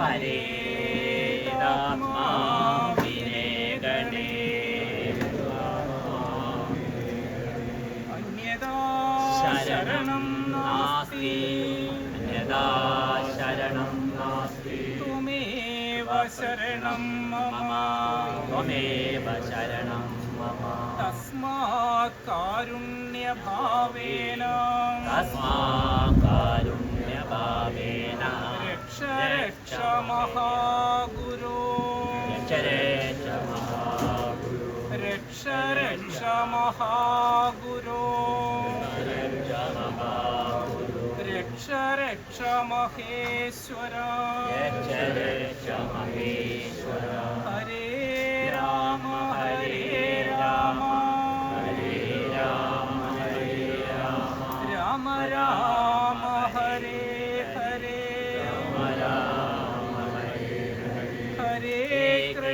പരേതാത്മാവിനെ ഗണേ. അന്യതാ ശരണം നാസ്തി. ശരണം നാസ്തി. ശരണം മമ. ശരണം മമ. തസ്മാത് കാരുണ്യഭാവേന. തസ്മാകാരുണ്യഭാവേന रक्ष रक्ष महागुरो रक्ष रक्ष महागुरो रक्ष रक्ष महेश्वर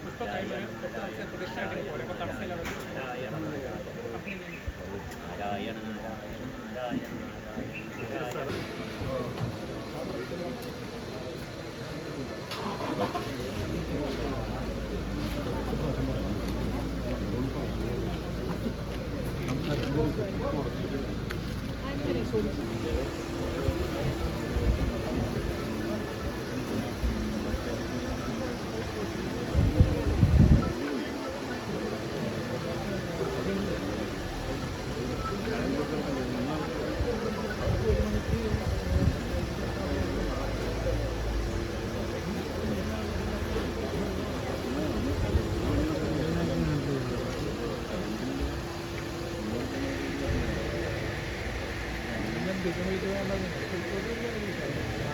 I'm going to 되게 해줘야 하는 그런